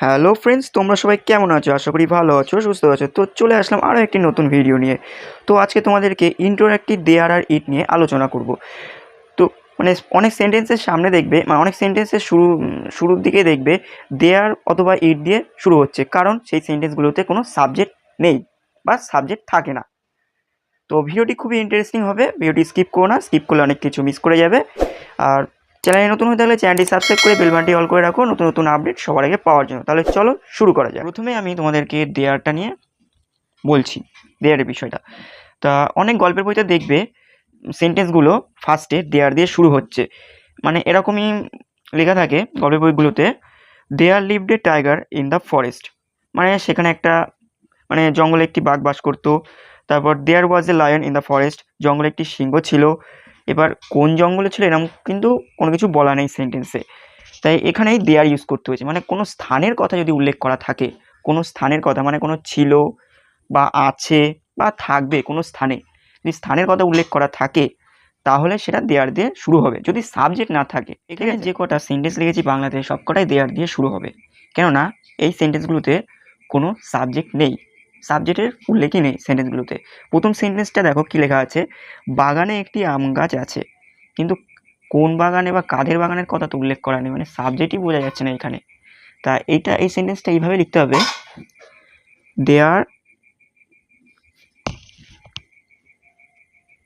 Hello friends তোমরা সবাই কেমন আছো? আশা করি ভালো আছো, সুস্থ আছো। তো চলে আসলাম আরও একটি নতুন ভিডিও নিয়ে। তো আজকে তোমাদেরকে ইন্টারঅ্যাক্টিভ দেয়ার আর ইট নিয়ে আলোচনা করব। তো মানে অনেক সেন্টেন্সের সামনে দেখবে মানে অনেক সেন্টেন্সের শুরু, শুরুর দিকে দেখবে দেয়ার অথবা ইট দিয়ে শুরু হচ্ছে। কারণ সেই সেন্টেন্সগুলোতে কোনো সাবজেক্ট নেই বা সাবজেক্ট থাকে না। তো ভিডিওটি খুবই ইন্টারেস্টিং হবে ভিডিওটি স্কিপ করো না স্কিপ করলে অনেক কিছু মিস করে যাবে। আর চ্যানেলে নতুন হয়ে থাকলে চ্যানেলটি সাবস্ক্রাইব করে বেল বাটনটি অল করে রাখো। নতুন নতুন আপডেট সবার আগে পাওয়ার জন্য। তাহলে চলো শুরু করা যায় প্রথমে আমি তোমাদেরকে দেয়ারটা নিয়ে বলছি দেয়ারের বিষয়টা। তা অনেক গল্পের বইতে দেখবে সেন্টেন্সগুলো ফার্স্টে দেয়ার দিয়ে শুরু হচ্ছে। মানে এরকমই লেখা থাকে গল্পের বইগুলোতে there lived a tiger in the forest মানে সেখানে একটা মানে জঙ্গলে একটি বাঘ বাস করতো। তারপর there was a lion in the forest জঙ্গলে একটি সিংহ ছিল। এবার কোন জঙ্গলে ছিল এরকম কিন্তু কোনো কিছু বলা নেই সেন্টেন্সে তাই এখানেই দেয়ার ইউজ করতে হয়েছে। মানে কোনো স্থানের কথা যদি উল্লেখ করা থাকে কোনো স্থানের কথা মানে কোনো ছিল বা আছে বা থাকবে কোনো স্থানে যদি স্থানের কথা উল্লেখ করা থাকে তাহলে সেটা দেয়ার দিয়ে শুরু হবে। যদি সাবজেক্ট না থাকে এখানে যে কটা সেন্টেন্স লিখেছি বাংলাতে সব কটাই দেয়ার দিয়ে শুরু হবে। কেননা এই সেন্টেন্সগুলোতে কোনো সাবজেক্ট নেই। সাবজেক্টের উল্লেখই নেই সেন্টেন্সগুলোতে প্রথম সেন্টেন্সটা দেখো কী লেখা আছে? বাগানে একটি আম গাছ আছে। কিন্তু কোন বাগানে বা কাদের বাগানের কথা তো উল্লেখ করা নেই মানে সাবজেক্টই বোঝা যাচ্ছে না এখানে। তা এইটা এই সেন্টেন্সটা এইভাবে লিখতে হবে। There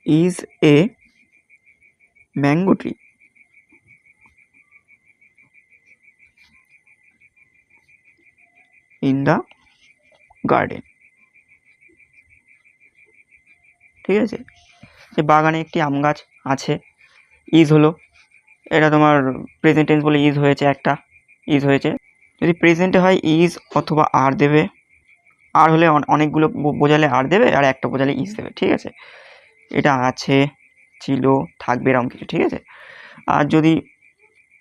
is a mango tree in the garden ঠিক আছে? যে বাগানে একটি আম গাছ আছে ইজ হলো। এটা তোমার প্রেজেন্ট টেন্স বলে ইজ হয়েছে একটা। ইজ হয়েছে। যদি প্রেজেন্টে হয় ইজ অথবা আর দেবে, আর হলে অনেকগুলো বোঝালে আর দেবে, আর একটা বোঝালে ইজ দেবে, ঠিক আছে? এটা আছে, ছিল, থাকবে এরকম কিছু, ঠিক আছে? আর যদি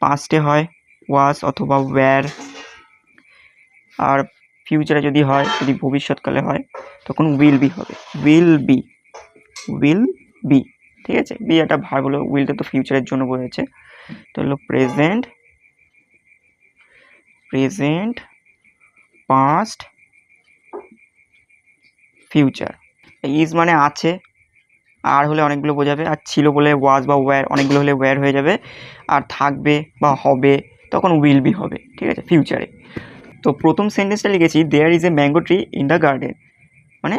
পাঁচটে হয় ওয়াস অথবা ওয়্যার আর ফিউচারে যদি হয়, যদি ভবিষ্যৎকালে হয়, তখন উইল বি হবে। উইল বি উইল বি ঠিক আছে? বি একটা ভার হলো উইলটা তো ফিউচারের জন্য বোঝাচ্ছে তো হলো present present past future is মানে আছে, আর হলে অনেকগুলো বোঝাবে, আর ছিল বলে ওয়াজ বা ওয়্যার অনেকগুলো হলে ওয়্যার হয়ে যাবে। আর থাকবে বা হবে, তখন উইল বি হবে, ঠিক আছে? ফিউচারে তো প্রথম সেন্টেন্সটা লিখেছি there is a mango tree in the garden মানে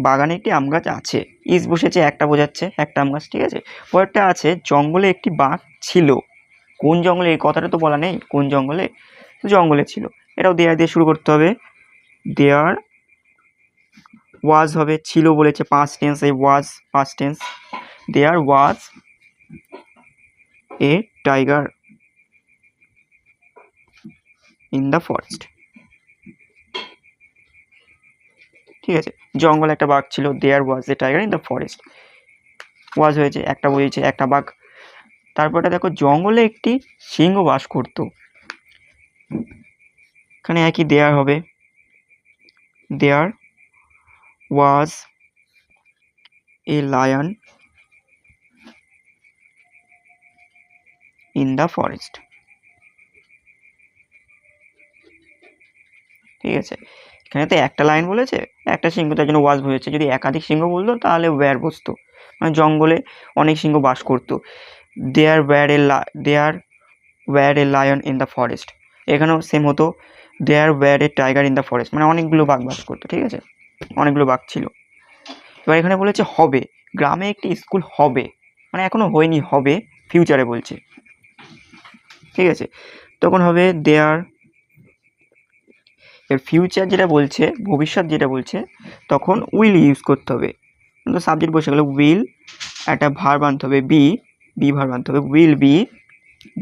বাগানে একটি আম গাছ আছে। ইজ বসেছে, একটা বোঝাচ্ছে, একটা আম গাছ, ঠিক আছে? পরেরটা আছে, জঙ্গলে একটি বাঘ ছিল। কোন জঙ্গলে? এই কথাটা তো বলা নেই। কোন জঙ্গলে? জঙ্গলে ছিল। এটাও দেয়ার দিয়ে শুরু করতে হবে। দেয়ার ওয়াজ হবে, ছিল বলেছে পাঁচ টেন্স এই ওয়াজ পাঁচ tense there was a tiger in the forest ঠিক আছে? জঙ্গলে একটা বাঘ ছিল there was a tiger in the forest was হয়েছে, একটা বুঝেছে একটা বাঘ। তারপরটা দেখো, জঙ্গলে একটি সিংহ বাস করতো। এখানে একই দেয়ার হবে। There was a lion in the forest ঠিক আছে? এখানে তো একটা লাইন বলেছে, একটা সিংহ তার জন্য ওয়াজ হয়েছে। যদি একাধিক সিংহ বলতো, তাহলে ওয়্যার বসতো। মানে জঙ্গলে অনেক সিংহ বাস করতো। দেয়ার ওয়্যার এ লা there were a lion in the forest এখানেও সেম হতো। There were a tiger in the forest মানে অনেকগুলো বাঘ বাস করতো, ঠিক আছে? অনেকগুলো বাঘ ছিল। এবার এখানে বলেছে হবে। গ্রামে একটি স্কুল হবে। মানে এখনও হয়নি, হবে। ফিউচারে বলছে। ঠিক আছে? তখন হবে দেয়ার এর ফিউচার যেটা বলছে, ভবিষ্যৎ যেটা বলছে, তখন উইল ইউজ করতে হবে। কিন্তু সাবজেক্ট বসে গেলে উইল একটা ভার বানতে হবে বি বি ভার বানতে হবে। Will be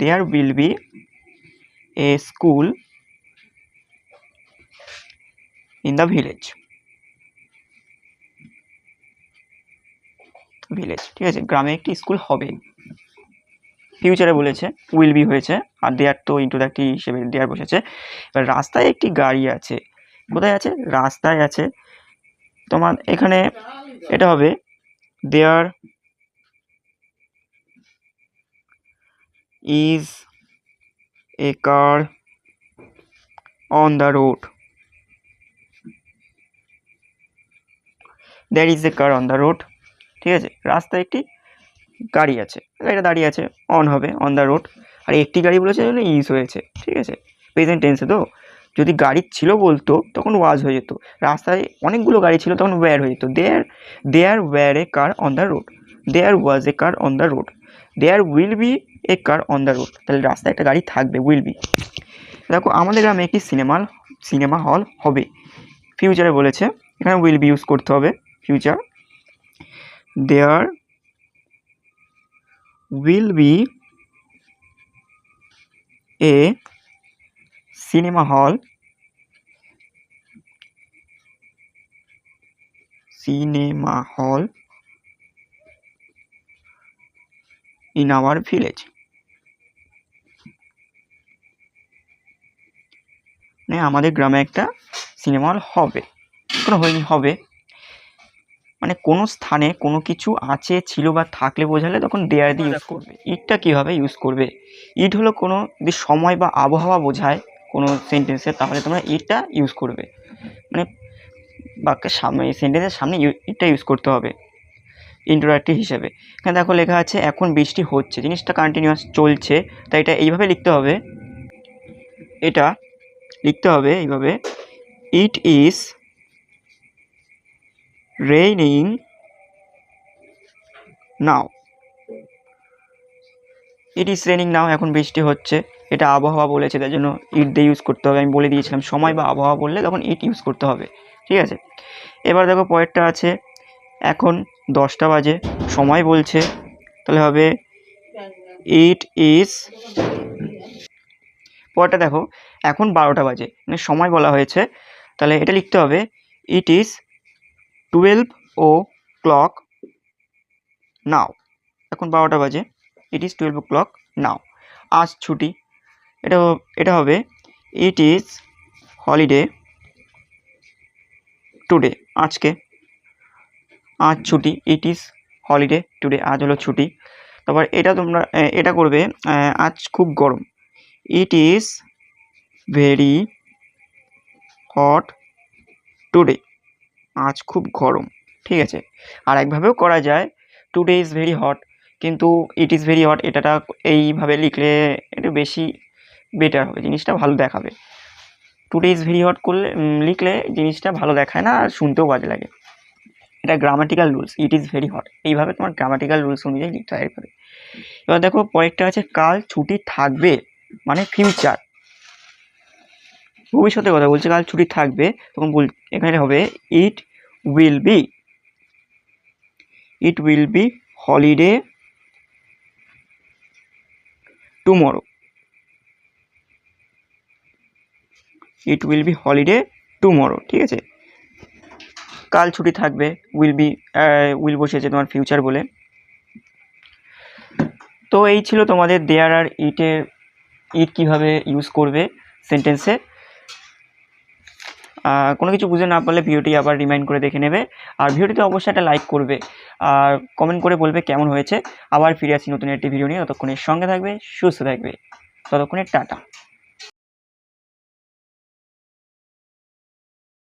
there will be a school in the village village ঠিক আছে? গ্রামে একটি স্কুল হবে। ফিউচারে বলেছে উইল বি হয়েছে, আর দেয়ার তো ইন্ট্রোডাক্টিভ হিসেবে দেয়ার বসেছে। এবার রাস্তায় একটি গাড়ি আছে, কোথায় আছে? রাস্তায় আছে। তোমার এখানে এটা হবে there is a car on the road there is a car on the road ঠিক আছে? রাস্তায় একটি গাড়ি আছে। গাড়িটা দাঁড়িয়ে আছে অন হবে অন দ্য রোড আর একটি গাড়ি বলেছে ইউজ হয়েছে, ঠিক আছে? প্রেজেন্ট টেন্সে তো। যদি গাড়ি ছিল বলতো, তখন ওয়াজ হয়ে যেত। রাস্তায় অনেকগুলো গাড়ি ছিল, তখন ওয়্যার হয়ে যেত। There there were a car on the road there was a car on the road there will be a car on the road তাহলে রাস্তায় একটা গাড়ি থাকবে উইল বি দেখো, আমাদের গ্রামে একটি সিনেমা সিনেমা হল হবে। ফিউচারে বলেছে, এখানে উইল বি ইউজ করতে হবে। Future there will be a cinema hall cinema hall in our village মানে আমাদের গ্রামে একটা সিনেমা হল হবে কোনো হয়নি হবে মানে কোনো স্থানে কোনো কিছু আছে ছিল বা থাকলে বোঝালে তখন দেয়ার দিয়ে ইউজ করবে। ইটটা কীভাবে ইউজ করবে? ইট হলো কোনো যদি সময় বা আবহাওয়া বোঝায় কোনো সেন্টেন্সে তাহলে তোমরা ইটটা ইউজ করবে। মানে বাক্যের সামনে সেন্টেন্সের সামনে ইউ- ইটটা ইউজ করতে হবে। ইন্টারাক্টিভ হিসেবে। এখানে দেখো লেখা আছে এখন বৃষ্টি হচ্ছে। জিনিসটা কন্টিনিউয়াস চলছে তাই এটা এইভাবে লিখতে হবে। এটা লিখতে হবে এইভাবে it is raining now it is raining now এখন বৃষ্টি হচ্ছে। এটা আবহাওয়া বলেছে, তাই জন্য ইট দিয়ে ইউজ করতে হবে। আমি বলে দিয়েছিলাম, সময় বা আবহাওয়া বললে তখন ইট ইউজ করতে হবে। ঠিক আছে? এবার দেখো পরেরটা আছে। এখন দশটা বাজে, সময় বলছে। তাহলে হবে ইট ইজ পরেরটা দেখো, এখন বারোটা বাজে। মানে সময় বলা হয়েছে। তাহলে এটা লিখতে হবে it is twelve o'clock now এখন বারোটা বাজে। It is twelve o'clock now আজ ছুটি। এটা এটা হবে ইট ইজ হলিডে টুডে আজকে। আজ ছুটি ইট ইজ হলিডে টুডে আজ হলো ছুটি। তারপর এটা তোমরা এটা করবে আজ খুব গরম। It is very hot today আজ খুব গরম, ঠিক আছে? আর একভাবেও করা যায় টুডে ইজ ভেরি হট কিন্তু ইট ইজ ভেরি হট এটাটা এইভাবে লিখলে একটু বেশি বেটার হবে, জিনিসটা ভালো দেখাবে। টুডে ইজ ভেরি হট করলে লিখলে জিনিসটা ভালো দেখায় না, আর শুনতেও বাজে লাগে। এটা grammatical rules it is very hot এইভাবে তোমার গ্রামাটিক্যাল রুলস অনুযায়ী লিখতে হয় এবার দেখো, পরেরটা আছে, কাল ছুটি থাকবে মানে ফিউচার ভবিষ্যতের কথা বলছে, কাল ছুটি থাকবে, তখন বল, এখানে হবে it will be it will be holiday tomorrow it will be holiday tomorrow ঠিক আছে? কাল ছুটি থাকবে উইল বি উইল বসেছে তোমার ফিউচার বলে। তো এই ছিল তোমাদের দেয়ার আর ইটের ইট কীভাবে ইউজ করবে সেন্টেন্সে কোনো কিছু বুঝে না পারলে ভিডিওটি আবার রিমাইন্ড করে দেখে নেবে। আর ভিডিওটিতে অবশ্যই একটা লাইক করবে। আর কমেন্ট করে বলবে কেমন হয়েছে। আবার ফিরে আসি নতুন একটি ভিডিও নিয়ে। ততক্ষণের সঙ্গে থাকবে, সুস্থ থাকবে। ততক্ষণে টাটা।